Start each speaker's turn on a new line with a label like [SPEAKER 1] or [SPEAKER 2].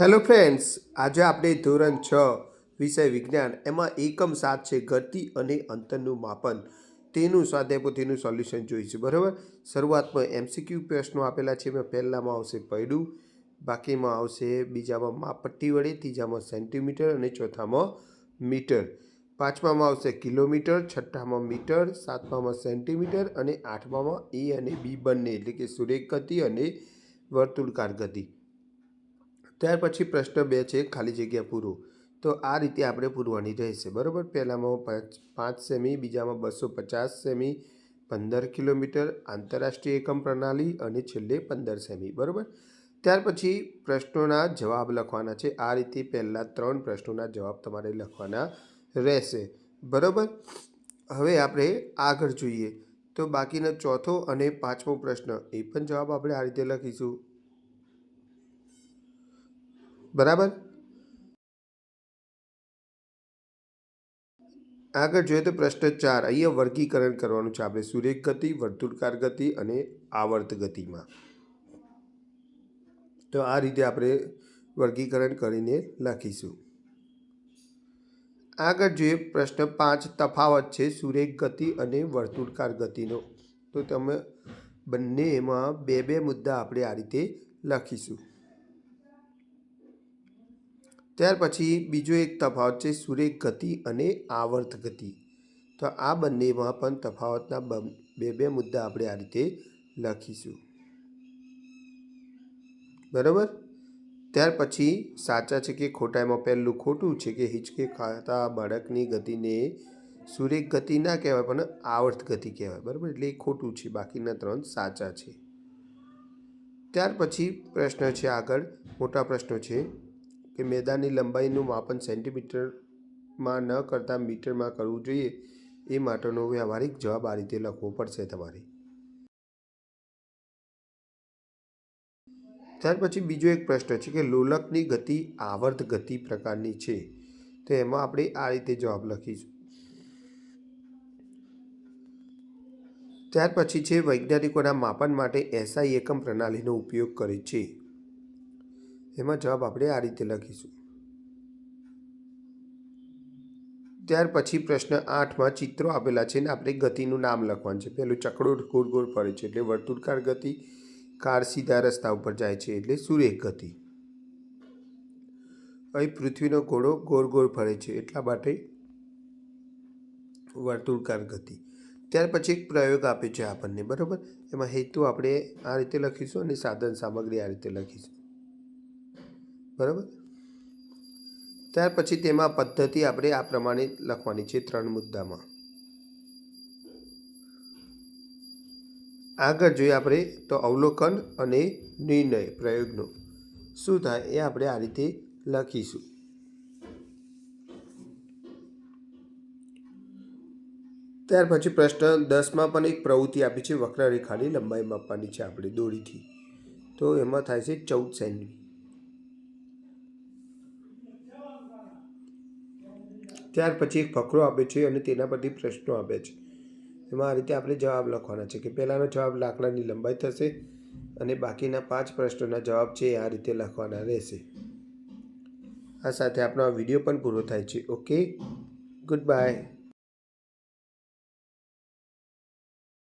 [SPEAKER 1] Hello friends આજે આપણે ધોરણ છ, વિષય વિજ્ઞાન, એમાં એકમ સાત છે ગતિ અને અંતરનું માપન. તેનું સ્વાધ્યાયપોથીનું સોલ્યુશન જોઈશું, બરાબર? શરૂઆતમાં એમસીક્યુ પ્રશ્નો આપેલા છે, એમાં પહેલામાં આવશે પૈડું, બાકીમાં આવશે બીજામાં માપપટ્ટી વડે, ત્રીજામાં સેન્ટીમીટર અને ચોથામાં મીટર. પાંચમામાં આવશે કિલોમીટર, છઠ્ઠામાં મીટર, સાતમામાં સેન્ટીમીટર અને આઠમામાં એ અને બી બંને, એટલે કે સુરેખ ગતિ અને વર્તુળકાર ગતિ. ત્યાર પછી પ્રશ્ન બે છે ખાલી જગ્યા પૂરો. તો આ રીતે આપણે પૂરવાની રહેશે, બરાબર? પહેલામાં પાંચ પાંચ સેમી, બીજામાં બસો પચાસ સેમી, પંદર કિલોમીટર આંતરરાષ્ટ્રીય એકમ પ્રણાલી અને છેલ્લે પંદર સેમી, બરાબર? ત્યાર પછી પ્રશ્નોના જવાબ લખવાના છે. આ રીતે પહેલાં ત્રણ પ્રશ્નોના જવાબ તમારે લખવાના રહેશે, બરાબર? હવે આપણે આગળ જોઈએ. તો બાકીનો ચોથો અને પાંચમો પ્રશ્ન, એ પણ જવાબ આપણે આ રીતે લખીશું. બરાબર? આગળ જોઈએ તો પ્રશ્ન ચાર, અહીંયા વર્ગીકરણ કરવાનું છે આપણે. સુરેખ ગતિ, વર્તુળકાર ગતિ અને આવર્ત ગતિમાં. તો આ રીતે આપણે વર્ગીકરણ કરીને લખીશું. આગળ જોઈએ પ્રશ્ન પાંચ, તફાવત છે સુરેખ ગતિ અને વર્તુળકાર ગતિનો. તો તમે બંને એમાં બે બે મુદ્દા આપણે આ રીતે લખીશું. ત્યાર પછી બીજો એક તફાવત છે સુરેખ ગતિ અને આવર્ત ગતિ. તો આ બંનેમાં પણ તફાવતના બ- બે મુદ્દા આપણે આ રીતે લખીશું. બરાબર? ત્યાર પછી સાચા છે કે ખોટા એમાં પહેલું ખોટું છે કે હિંચકે ખાતા બાળકની ગતિને સુરેખ ગતિ ના કહેવાય પણ આવર્ત ગતિ કહેવાય. બરાબર? એટલે એ ખોટું છે. બાકીના ત્રણ સાચા છે. ત્યાર પછી પ્રશ્ન છે આગળ. મોટા પ્રશ્નો છે. કે મેદાનની લંબાઈનું માપન સેન્ટીમીટરમાં ન કરતાં મીટરમાં કરવું જોઈએ, એ માટેનો વ્યવહારિક જવાબ આ રીતે લખવો પડશે તમારે. ત્યાર પછી બીજો એક પ્રશ્ન છે કે લોલકની ગતિ આવર્ત ગતિ પ્રકારની છે, તો એમાં આપણે આ રીતે જવાબ લખીશું. ત્યાર પછી છે, વૈજ્ઞાનિકોના માપન માટે એસઆઈ એકમ પ્રણાલીનો ઉપયોગ કરે છે. એમાં જવાબ આપણે આ રીતે લખીશું. ત્યાર પછી પ્રશ્ન આઠમાં ચિત્રો આપેલા છે ને આપણે ગતિનું નામ લખવાનું છે. પહેલું ચકડોળ ગોળ ગોળ ફરે છે એટલે વર્તુળકાર ગતિ, કાર સીધા રસ્તા ઉપર જાય છે એટલે સુરેખ ગતિ. અહીં પૃથ્વીનો ઘોડો ગોળ ગોળ ફરે છે એટલા માટે વર્તુળકાર ગતિ. ત્યાર પછી એક પ્રયોગ આપે છે આપણને, બરાબર? એમાં હેતુ આપણે આ રીતે લખીશું અને સાધન સામગ્રી આ રીતે લખીશું. બરાબર? ત્યાર પછી તેમાં પદ્ધતિ આપણે આ પ્રમાણે લખવાની છે ત્રણ મુદ્દામાં. આગળ જોઈએ આપણે તો અવલોકન અને નિર્ણય પ્રયોગનો. શું થાય એ આપણે આ રીતે લખીશું. ત્યાર પછી પ્રશ્ન દસમાં પણ એક પ્રવૃત્તિ આપી છે. વક્રરેખાની લંબાઈ માપવાની છે આપણે દોરીથી. તો એમાં થાય છે ચૌદ સેમી ત્યાર પછી એક ફકરો આપે છે અને તેના પરથી પ્રશ્નો આપે છે. એમાં આ રીતે આપણે જવાબ લખવાના છે કે પહેલાંનો જવાબ લાકડાની લંબાઈ થશે અને બાકીના પાંચ પ્રશ્નોના જવાબ છે આ રીતે લખવાના રહેશે. આ સાથે આપણો આ વીડિયો પણ પૂરો થાય છે. ઓકે? Good bye.